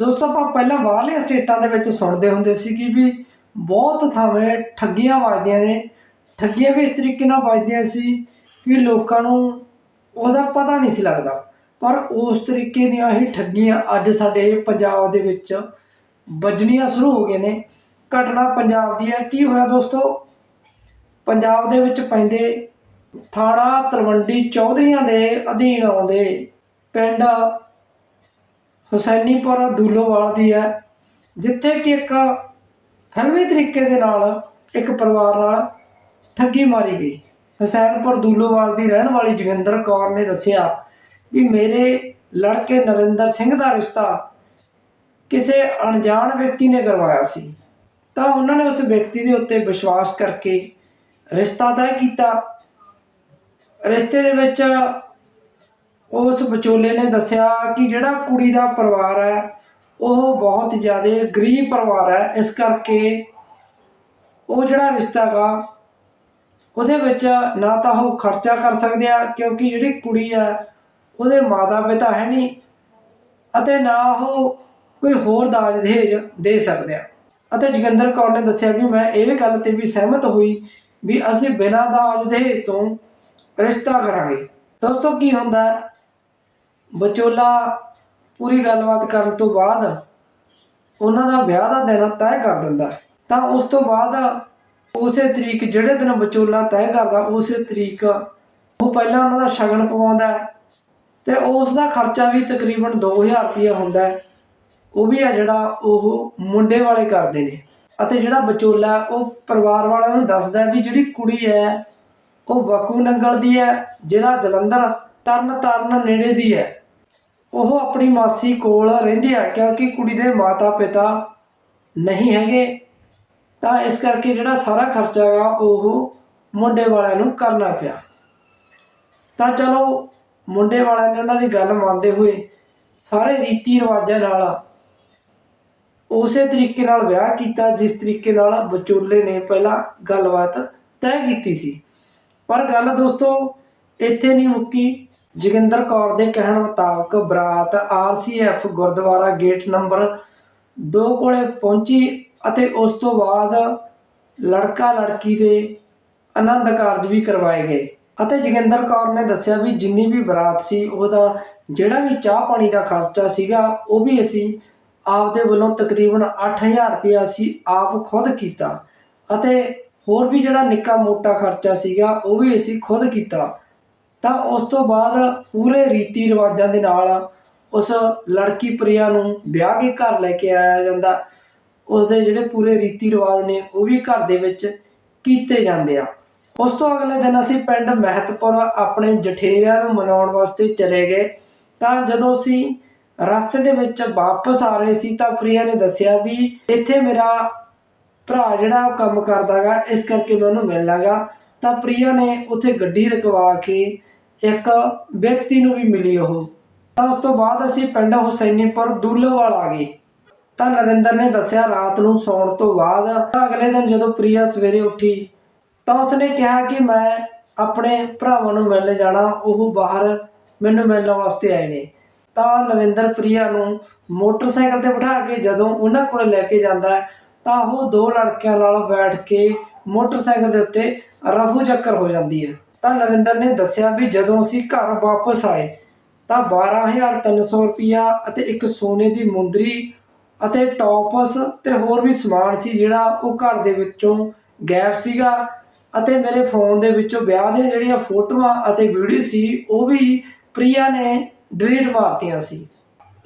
ਦੋਸਤੋ, ਆਪਾਂ ਪਹਿਲਾਂ ਬਾਹਰਲੀਆਂ ਸਟੇਟਾਂ ਦੇ ਵਿੱਚ ਸੁਣਦੇ ਹੁੰਦੇ ਸੀ ਕਿ ਵੀ ਬਹੁਤ ਥਾਵੇਂ ਠੱਗੀਆਂ ਵੱਜਦੀਆਂ ਨੇ। ਠੱਗੀਆਂ ਵੀ ਇਸ ਤਰੀਕੇ ਨਾਲ ਵੱਜਦੀਆਂ ਸੀ ਕਿ ਲੋਕਾਂ ਨੂੰ ਉਹਦਾ ਪਤਾ ਨਹੀਂ ਸੀ ਲੱਗਦਾ। ਪਰ ਉਸ ਤਰੀਕੇ ਦੀਆਂ ਹੀ ਠੱਗੀਆਂ ਅੱਜ ਸਾਡੇ ਪੰਜਾਬ ਦੇ ਵਿੱਚ ਵੱਜਣੀਆਂ ਸ਼ੁਰੂ ਹੋ ਗਏ ਨੇ। ਘਟਨਾ ਪੰਜਾਬ ਦੀ ਹੈ। ਕੀ ਹੋਇਆ ਦੋਸਤੋ? ਪੰਜਾਬ ਦੇ ਵਿੱਚ ਪੈਂਦੇ ਥਾਣਾ ਤਲਵੰਡੀ ਚੌਧਰੀਆਂ ਦੇ ਅਧੀਨ ਆਉਂਦੇ ਪਿੰਡ ਹੁਸੈਨੀਪੁਰ ਦੂਲੋਵਾਲ ਦੀ ਹੈ, ਜਿੱਥੇ ਕਿ ਇੱਕ ਫਿਲਮੀ ਤਰੀਕੇ ਦੇ ਨਾਲ ਇੱਕ ਪਰਿਵਾਰ ਨਾਲ ਠੱਗੀ ਮਾਰੀ ਗਈ। ਹੁਸੈਨਪੁਰ ਦੂਲੋਵਾਲ ਦੀ ਰਹਿਣ ਵਾਲੀ ਜੋਗਿੰਦਰ ਕੌਰ ਨੇ ਦੱਸਿਆ ਵੀ ਮੇਰੇ ਲੜਕੇ ਨਰਿੰਦਰ ਸਿੰਘ ਦਾ ਰਿਸ਼ਤਾ ਕਿਸੇ ਅਣਜਾਣ ਵਿਅਕਤੀ ਨੇ ਕਰਵਾਇਆ ਸੀ। ਤਾਂ ਉਹਨਾਂ ਨੇ ਉਸ ਵਿਅਕਤੀ ਦੇ ਉੱਤੇ ਵਿਸ਼ਵਾਸ ਕਰਕੇ ਰਿਸ਼ਤਾ ਤੈਅ ਕੀਤਾ। ਰਿਸ਼ਤੇ ਦੇ ਵਿੱਚ ਉਸ ਵਿਚੋਲੇ ਨੇ ਦੱਸਿਆ ਕਿ ਜਿਹੜਾ ਕੁੜੀ ਦਾ ਪਰਿਵਾਰ ਹੈ, ਉਹ ਬਹੁਤ ਜ਼ਿਆਦਾ ਗਰੀਬ ਪਰਿਵਾਰ ਹੈ। ਇਸ ਕਰਕੇ ਉਹ ਜਿਹੜਾ ਰਿਸ਼ਤਾ ਗਾ ਉਹਦੇ ਵਿੱਚ ਨਾ ਤਾਂ ਉਹ ਖਰਚਾ ਕਰ ਸਕਦੇ ਆ, ਕਿਉਂਕਿ ਜਿਹੜੀ ਕੁੜੀ ਹੈ, ਉਹਦੇ ਮਾਤਾ ਪਿਤਾ ਹੈ ਨਹੀਂ ਅਤੇ ਨਾ ਉਹ ਕੋਈ ਹੋਰ ਦਾਜ ਦਹੇਜ ਦੇ ਸਕਦੇ ਆ। ਅਤੇ ਜੋਗਿੰਦਰ ਕੌਰ ਨੇ ਦੱਸਿਆ ਵੀ ਮੈਂ ਇਹ ਗੱਲ ਤੇ ਵੀ ਸਹਿਮਤ ਹੋਈ ਵੀ ਅਸੀਂ ਬਿਨਾਂ ਦਾਜ ਦਹੇਜ ਤੋਂ ਰਿਸ਼ਤਾ ਕਰਾਂਗੇ। ਦੋਸਤੋ, ਕੀ ਹੁੰਦਾ ਵਿਚੋਲਾ ਪੂਰੀ ਗੱਲਬਾਤ ਕਰਨ ਤੋਂ ਬਾਅਦ ਉਹਨਾਂ ਦਾ ਵਿਆਹ ਦਾ ਦਿਨ ਤੈਅ ਕਰ ਦਿੰਦਾ। ਤਾਂ ਉਸ ਤੋਂ ਬਾਅਦ ਉਸੇ ਤਰੀਕ ਜਿਹੜੇ ਦਿਨ ਵਿਚੋਲਾ ਤੈਅ ਕਰਦਾ, ਉਸੇ ਤਰੀਕ ਉਹ ਪਹਿਲਾਂ ਉਹਨਾਂ ਦਾ ਸ਼ਗਨ ਪਵਾਉਂਦਾ ਹੈ ਤੇ ਉਸ ਦਾ ਖਰਚਾ ਵੀ ਤਕਰੀਬਨ 2000 ਰੁਪਏ ਹੁੰਦਾ ਹੈ। ਉਹ ਵੀ ਆ ਜਿਹੜਾ ਉਹ ਮੁੰਡੇ ਵਾਲੇ ਕਰਦੇ ਨੇ। ਅਤੇ ਜਿਹੜਾ ਵਿਚੋਲਾ ਉਹ ਪਰਿਵਾਰ ਵਾਲਿਆਂ ਨੂੰ ਦੱਸਦਾ ਵੀ ਜਿਹੜੀ ਕੁੜੀ ਹੈ, ਉਹ ਬਕੂ ਨੰਗਲ ਦੀ ਹੈ, ਜਿਹੜਾ ਜਲੰਧਰ ਤਰਨ ਤਰਨ ਨੇੜੇ ਦੀ ਹੈ। ਉਹ ਆਪਣੀ ਮਾਸੀ ਕੋਲ ਰਹਿੰਦੇ ਆ, ਕਿਉਂਕਿ ਕੁੜੀ ਦੇ ਮਾਤਾ ਪਿਤਾ ਨਹੀਂ ਹੈਗੇ। ਤਾਂ ਇਸ ਕਰਕੇ ਜਿਹੜਾ ਸਾਰਾ ਖਰਚਾ ਹੈਗਾ ਉਹ ਮੁੰਡੇ ਵਾਲਿਆਂ ਨੂੰ ਕਰਨਾ ਪਿਆ। ਤਾਂ ਚਲੋ, ਮੁੰਡੇ ਵਾਲਿਆਂ ਨੇ ਉਹਨਾਂ ਦੀ ਗੱਲ ਮੰਨਦੇ ਹੋਏ ਸਾਰੇ ਰੀਤੀ ਰਿਵਾਜਾਂ ਨਾਲ ਉਸੇ ਤਰੀਕੇ ਨਾਲ ਵਿਆਹ ਕੀਤਾ, ਜਿਸ ਤਰੀਕੇ ਨਾਲ ਵਿਚੋਲੇ ਨੇ ਪਹਿਲਾਂ ਗੱਲਬਾਤ ਤੈਅ ਕੀਤੀ ਸੀ। ਪਰ ਗੱਲ ਦੋਸਤੋ, ਇੱਥੇ ਨਹੀਂ ਮੁੱਕੀ। ਜੋਗਿੰਦਰ ਕੌਰ ਦੇ ਕਹਿਣ ਮੁਤਾਬਕ ਬਰਾਤ ਆਰਸੀਐਫ ਗੁਰਦੁਆਰਾ ਗੇਟ ਨੰਬਰ 2 ਕੋਲੇ ਪਹੁੰਚੀ ਅਤੇ ਉਸ ਤੋਂ ਬਾਅਦ ਲੜਕਾ ਲੜਕੀ ਦੇ ਆਨੰਦ ਕਾਰਜ ਵੀ ਕਰਵਾਏ ਗਏ। ਅਤੇ ਜੋਗਿੰਦਰ ਕੌਰ ਨੇ ਦੱਸਿਆ ਵੀ ਜਿੰਨੀ ਵੀ ਬਰਾਤ ਸੀ, ਉਹਦਾ ਜਿਹੜਾ ਵੀ ਚਾਹ ਪਾਣੀ ਦਾ ਖਰਚਾ ਸੀਗਾ, ਉਹ ਵੀ ਅਸੀਂ ਆਪਦੇ ਵੱਲੋਂ ਤਕਰੀਬਨ 8000 ਰੁਪਇਆ ਅਸੀਂ ਆਪ ਖੁਦ ਕੀਤਾ ਅਤੇ ਹੋਰ ਵੀ ਜਿਹੜਾ ਨਿੱਕਾ ਮੋਟਾ ਖਰਚਾ ਸੀਗਾ, ਉਹ ਵੀ ਅਸੀਂ ਖੁਦ ਕੀਤਾ। ਤਾਂ ਉਸ ਤੋਂ ਬਾਅਦ ਪੂਰੇ ਰੀਤੀ ਰਿਵਾਜਾਂ ਦੇ ਨਾਲ ਉਸ ਲੜਕੀ ਪ੍ਰਿਆ ਨੂੰ ਵਿਆਹ ਕੇ ਘਰ ਲੈ ਕੇ ਆਇਆ ਜਾਂਦਾ। ਉਸਦੇ ਜਿਹੜੇ ਪੂਰੇ ਰੀਤੀ ਰਿਵਾਜ ਨੇ ਉਹ ਵੀ ਘਰ ਦੇ ਵਿੱਚ ਕੀਤੇ ਜਾਂਦੇ ਆ। ਉਸ ਤੋਂ ਅਗਲੇ ਦਿਨ ਅਸੀਂ ਪਿੰਡ ਮਹਿਤਪੁਰ ਆਪਣੇ ਜਠੇਰਿਆਂ ਨੂੰ ਮਨਾਉਣ ਵਾਸਤੇ ਚਲੇ ਗਏ। ਤਾਂ ਜਦੋਂ ਅਸੀਂ ਰਸਤੇ ਦੇ ਵਿੱਚ ਵਾਪਸ ਆ ਰਹੇ ਸੀ ਤਾਂ ਪ੍ਰਿਆ ਨੇ ਦੱਸਿਆ ਵੀ ਇੱਥੇ ਮੇਰਾ ਭਰਾ ਜਿਹੜਾ ਉਹ ਕੰਮ ਕਰਦਾਗਾ ਇਸ ਕਰਕੇ ਮੈਂ ਉਹਨੂੰ ਮਿਲ ਲਾਂਗਾ ਤਾਂ ਪ੍ਰਿਆ ਨੇ ਉੱਥੇ ਗੱਡੀ ਰਕਵਾ ਕੇ ਇੱਕ ਵਿਅਕਤੀ ਨੂੰ ਵੀ ਮਿਲੀ ਉਹ। ਤਾਂ ਉਸ ਤੋਂ ਬਾਅਦ ਅਸੀਂ ਪਿੰਡ ਹੁਸੈਨੀਪੁਰ ਦੁੱਲੋਵਾਲ ਆ ਗਏ। ਤਾਂ ਨਰਿੰਦਰ ਨੇ ਦੱਸਿਆ ਰਾਤ ਨੂੰ ਸੌਣ ਤੋਂ ਬਾਅਦ ਤਾਂ ਅਗਲੇ ਦਿਨ ਜਦੋਂ ਪ੍ਰਿਆ ਸਵੇਰੇ ਉੱਠੀ, ਤਾਂ ਉਸਨੇ ਕਿਹਾ ਕਿ ਮੈਂ ਆਪਣੇ ਭਰਾਵਾਂ ਨੂੰ ਮਿਲਣ ਜਾਣਾ, ਉਹ ਬਾਹਰ ਮੈਨੂੰ ਮਿਲਣ ਵਾਸਤੇ ਆਏ ਨੇ। ਤਾਂ ਨਰਿੰਦਰ ਪ੍ਰਿਆ ਨੂੰ ਮੋਟਰਸਾਈਕਲ ਤੇ ਬਿਠਾ ਕੇ ਜਦੋਂ ਉਹਨਾਂ ਕੋਲ ਲੈ ਕੇ ਜਾਂਦਾ, ਤਾਂ ਉਹ ਦੋ ਲੜਕਿਆਂ ਨਾਲ ਬੈਠ ਕੇ ਮੋਟਰਸਾਈਕਲ ਦੇ ਉੱਤੇ ਰਫੂ ਚੱਕਰ ਹੋ ਜਾਂਦੀ ਹੈ। ਤਾਂ ਨਰਿੰਦਰ ਨੇ ਦੱਸਿਆ ਵੀ ਜਦੋਂ ਅਸੀਂ ਘਰ ਵਾਪਸ ਆਏ ਤਾਂ 12300 ਰੁਪਿਆ ਅਤੇ ਇੱਕ ਸੋਨੇ ਦੀ ਮੁੰਦਰੀ ਅਤੇ ਟੌਪਸ ਤੇ ਹੋਰ ਵੀ ਸਮਾਨ ਸੀ ਜਿਹੜਾ ਉਹ ਘਰ ਦੇ ਵਿੱਚੋਂ ਗਾਇਬ ਸੀਗਾ ਅਤੇ ਮੇਰੇ ਫੋਨ ਦੇ ਵਿੱਚੋਂ ਵਿਆਹ ਦੀਆਂ ਜਿਹੜੀਆਂ ਫੋਟੋਆਂ ਅਤੇ ਵੀਡੀਓ ਸੀ, ਉਹ ਵੀ ਪ੍ਰਿਆ ਨੇ ਡਿਲੀਟ ਮਾਰਤੀਆਂ ਸੀ।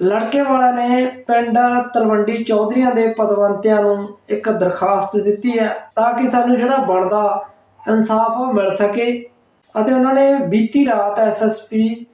ਲੜਕੇ ਵਾਲਿਆਂ ਨੇ ਪਿੰਡ ਤਲਵੰਡੀ ਚੌਧਰੀਆਂ ਦੇ ਪਦਵੰਤਿਆਂ ਨੂੰ ਇੱਕ ਦਰਖਾਸਤ ਦਿੱਤੀ ਹੈ ਤਾਂ ਕਿ ਸਾਨੂੰ ਜਿਹੜਾ ਬਣਦਾ ਇਨਸਾਫ ਉਹ ਮਿਲ ਸਕੇ। ਅਤੇ ਉਹਨਾਂ ਨੇ ਬੀਤੀ ਰਾਤ ਐਸਐਸਪੀ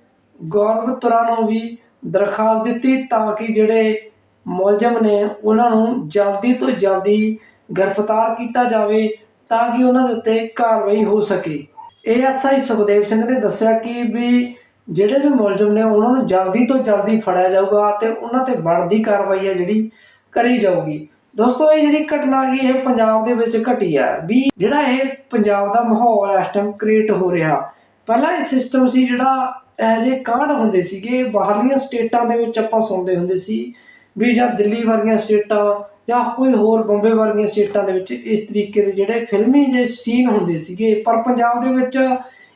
ਗੌਰਵ ਤੁਰਾ ਨੂੰ ਵੀ ਦਰਖਾਸਤ ਦਿੱਤੀ ਤਾਂ ਕਿ ਜਿਹੜੇ ਮੁਲਜ਼ਮ ਨੇ ਉਹਨਾਂ ਨੂੰ ਜਲਦੀ ਤੋਂ ਜਲਦੀ ਗ੍ਰਿਫਤਾਰ ਕੀਤਾ ਜਾਵੇ ਤਾਂ ਕਿ ਉਹਨਾਂ ਦੇ ਉੱਤੇ ਕਾਰਵਾਈ ਹੋ ਸਕੇ। ਏਐਸਆਈ ਸੁਖਦੇਵ ਸਿੰਘ ਨੇ ਦੱਸਿਆ ਕਿ ਵੀ ਜਿਹੜੇ ਵੀ ਮੁਲਜ਼ਮ ਨੇ ਉਹਨਾਂ ਨੂੰ ਜਲਦੀ ਤੋਂ ਜਲਦੀ ਫੜਿਆ ਜਾਊਗਾ ਤੇ ਉਹਨਾਂ ਤੇ ਬਣਦੀ ਕਾਰਵਾਈ ਹੈ ਜਿਹੜੀ ਕਰੀ ਜਾਊਗੀ। ਦੋਸਤੋ, ਇਹ ਜਿਹੜੀ ਘਟਨਾ ਗਈ ਇਹ ਪੰਜਾਬ ਦੇ ਵਿੱਚ ਘਟੀ ਆ। ਵੀ ਜਿਹੜਾ ਇਹ ਪੰਜਾਬ ਦਾ ਮਾਹੌਲ ਇਸ ਟਾਈਮ ਕ੍ਰੀਏਟ ਹੋ ਰਿਹਾ। ਪਹਿਲਾਂ ਇਹ ਸਿਸਟਮ ਸੀ ਜਿਹੜਾ ਇਹੋ ਜਿਹੇ ਕਾਂਡ ਹੁੰਦੇ ਸੀਗੇ, ਬਾਹਰਲੀਆਂ ਸਟੇਟਾਂ ਦੇ ਵਿੱਚ ਆਪਾਂ ਸੁਣਦੇ ਹੁੰਦੇ ਸੀ ਵੀ ਜਾਂ ਦਿੱਲੀ ਵਰਗੀਆਂ ਸਟੇਟਾਂ ਜਾਂ ਕੋਈ ਹੋਰ ਬੰਬੇ ਵਰਗੀਆਂ ਸਟੇਟਾਂ ਦੇ ਵਿੱਚ ਇਸ ਤਰੀਕੇ ਦੇ ਜਿਹੜੇ ਫਿਲਮੀ ਦੇ ਸੀਨ ਹੁੰਦੇ ਸੀਗੇ। ਪਰ ਪੰਜਾਬ ਦੇ ਵਿੱਚ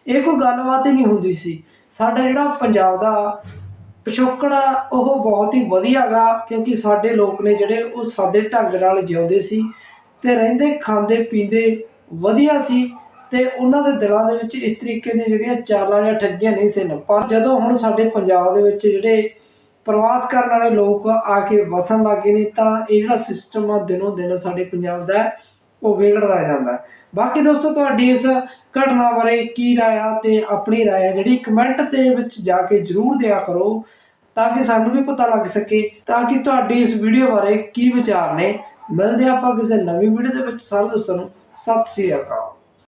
ਇਹ ਕੋਈ ਗੱਲਬਾਤ ਹੀ ਨਹੀਂ ਹੁੰਦੀ ਸੀ। ਸਾਡਾ ਜਿਹੜਾ ਪੰਜਾਬ ਦਾ ਪਿਛੋਕੜ ਆ ਉਹ ਬਹੁਤ ਹੀ ਵਧੀਆ ਗਾ, ਕਿਉਂਕਿ ਸਾਡੇ ਲੋਕ ਨੇ ਜਿਹੜੇ ਉਹ ਸਾਦੇ ਢੰਗ ਨਾਲ ਜਿਉਂਦੇ ਸੀ ਤੇ ਰਹਿੰਦੇ, ਖਾਂਦੇ, ਪੀਂਦੇ ਵਧੀਆ ਸੀ ਤੇ ਉਹਨਾਂ ਦੇ ਦਿਲਾਂ ਦੇ ਵਿੱਚ ਇਸ ਤਰੀਕੇ ਦੀਆਂ ਜਿਹੜੀਆਂ ਚਾਲਾਂ ਜਾਂ ਠੱਗੀਆਂ ਨਹੀਂ ਸਨ। ਪਰ ਜਦੋਂ ਹੁਣ ਸਾਡੇ ਪੰਜਾਬ ਦੇ ਵਿੱਚ ਜਿਹੜੇ ਪ੍ਰਵਾਸ ਕਰਨ ਵਾਲੇ ਲੋਕ ਆ ਕੇ ਵਸਣ ਲੱਗੇ ਨੇ, ਤਾਂ ਇਹ ਜਿਹੜਾ ਸਿਸਟਮ ਆ ਦਿਨੋਂ ਦਿਨ ਸਾਡੇ ਪੰਜਾਬ ਦਾ ਉਹ ਵਿਗੜਦਾ ਜਾਂਦਾ ਬਾਕੀ ਦੋਸਤੋ, ਤੁਹਾਡੀ ਇਸ ਘਟਨਾ ਬਾਰੇ ਕੀ ਰਾਏ ਆ ਤੇ ਆਪਣੀ ਰਾਏ ਜਿਹੜੀ ਕਮੈਂਟ ਦੇ ਵਿੱਚ ਜਾ ਕੇ ਜਰੂਰ ਦਿਆ ਕਰੋ ਤਾਂ ਕਿ ਸਾਨੂੰ ਵੀ ਪਤਾ ਲੱਗ ਸਕੇ, ਤਾਂ ਕਿ ਤੁਹਾਡੀ ਇਸ ਵੀਡੀਓ ਬਾਰੇ ਕੀ ਵਿਚਾਰ ਨੇ। ਮਿਲਦੇ ਹਾਂ ਆਪਾਂ ਕਿਸੇ ਨਵੀਂ ਵੀਡੀਓ ਦੇ ਵਿੱਚ। ਸਾਰੇ ਦੋਸਤਾਂ ਨੂੰ ਸਤਿ ਸ੍ਰੀ ਅਕਾਲ।